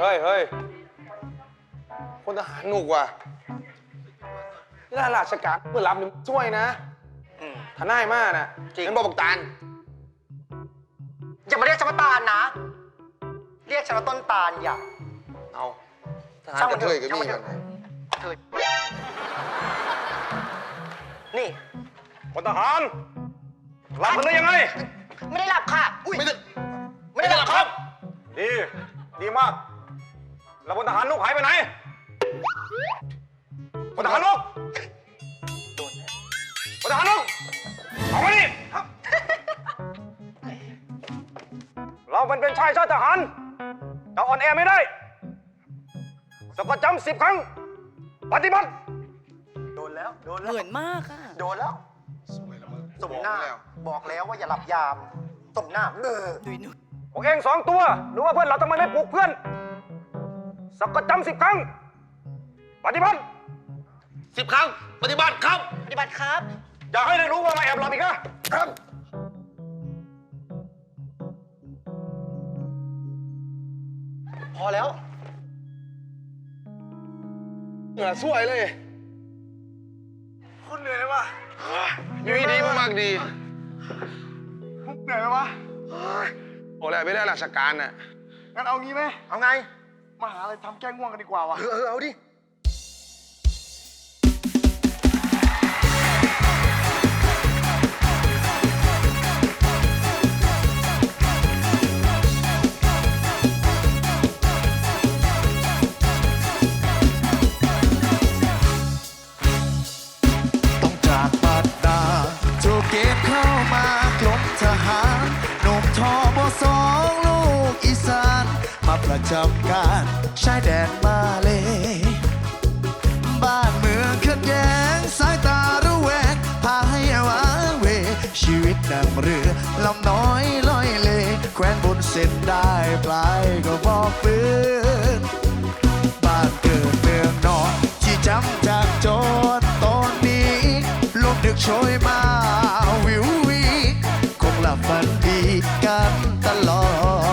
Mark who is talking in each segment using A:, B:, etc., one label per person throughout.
A: เฮ้ยเฮ้ยพลทหารหนุกว่ะนี่ถ้าราชการเพื่อรับนี่ช่วยนะทนายมากนะ
B: จริง
A: งั้นบอกบักตาล
B: อย่ามาเรียกฉันว่าตาลนะ เรียกฉันว่าต้นตาลอย่า
A: เอาทหาร
B: ช่าง
A: ก
B: มั
A: ระ
B: น
A: เท
B: เถ
A: ย
B: อะ
A: ก็
B: ช่าง
A: มี
B: มันเถ
A: กั
B: อะ
A: น
B: เธอนี่
C: พลทหารรับมันได้ยังไง
B: ไม่ได้หลับค่ะ
A: ไม่ได้
B: ไม่ได้หลับครับ
C: ดี ดีมาก แล้วพลทหารลูกหายไปไหนพลทหารลูกพลทหารลูกเอามานี่เรามันเป็นชายชาติทหารจะอ่อนแอไม่ได้สะกดจำสิบครั้ง ปฏิบัติ
B: โดนแล้ว โดนแล้ว
D: เหมือนมากอะ
B: โดนแล้ว
A: สวยละมึง
B: สมหน้า บอกแล้วว่าอย่าหลับยามสมหน้าเออ
D: ดุยหนุย
C: พวกเองสองตัวรู้ว่าเพื่อนเราทำไมไม่ปลุกเพื่อน สักกดจำสิบครั้ง ปฏิบัติ
A: สิบครั้ง ปฏิบัติครับ
B: ปฏิบัติครับ
C: อย่าให้ได้รู้ว่ามาแอบหลับอีกนะ
A: ครับ
B: พอแล้ว
A: เหงื่อสวยเลย
B: คนเหนื่อยเลยวะ
A: อยู่ดีๆมากๆดี
B: เหนื่อยไหมวะ
A: โอ้แล้วไม่ได้ราชการน่ะ
E: งั้นเอางี้ไหม
B: เอาไง
E: มาหาอะไรทำแก้ง่วงกันดีกว่าวะ
B: เออเออเอาดิ
F: ประจำการชายแดนมาเล บ้านเมืองขัดแย้งสายตาระแวงพาให้วาเว ชีวิตนั่งเรือลำน้อยลอยเล แคว้นบนเส้นได้ปลายก็บอกปืนบ้านเกิดเมืองนอนที่จำจากโจนตอนนี้ลมดึกโชยมาวิววีคงหลับฝันดีกันตลอ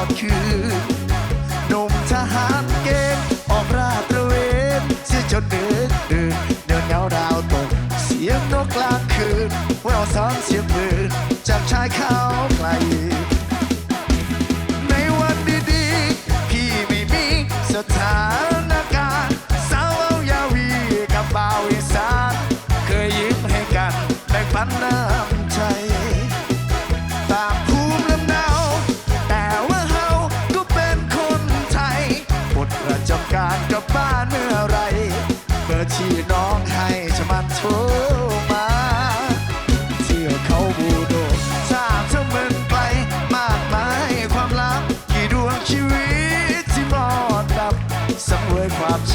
F: ดคืน หนุ่มทหารเกณฑ์ออกราตระเวนเสียจนดึกดื่นเดินเงาดาวตก เสียงนกกลางคืนเววซ้อมเสียงปืนจากชายเขาไกล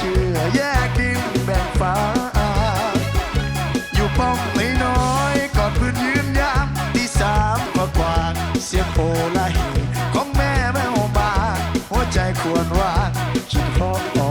F: ชื่อแยกดินแบ่งฟ้า อยู่ป้อมไม่น้อยกอดพื้นยืนยามที่สามกว่ากว่าเสียงโอไลของแม่แม่โอบาหัวใจควรว่าคิดพร้อ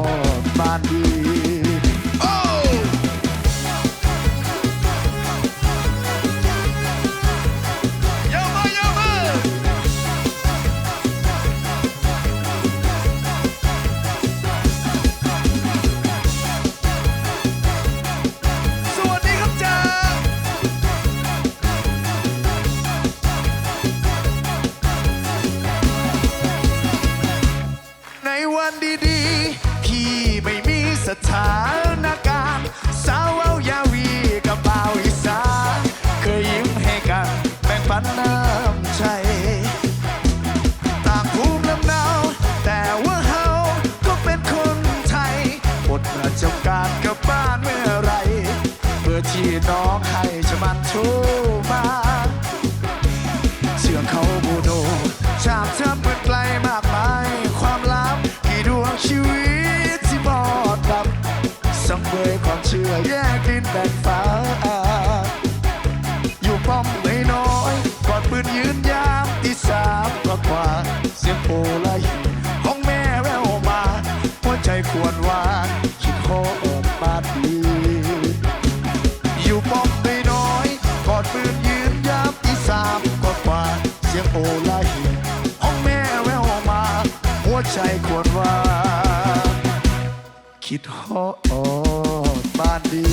F: ในวันดีๆที่ไม่มีสถานการณ์สาวเอายาวีกับบ่าวอีสานเคยยิ้มให้กันแบ่งปันน้ำใจ ต่างภูมิลำเนา แต่ว่าเฮาก็เป็นคนไทยหมดประจำการกับบ้านเมื่อไรเพื่อที่น้องให้จะมันโทรมาเชื่อเขาบูโดชาบเธอเปิดไกลมาก โอไลของแม่แววมาหัวใจควรว่าคิดขอออกมาดีอยู่ป้อมไม่น้อยกอดปืนยืนยามที่สามกว่ากว่าเสียงโอไลของแม่แววมาหัวใจควรว่าคิดฮออดบ้านดี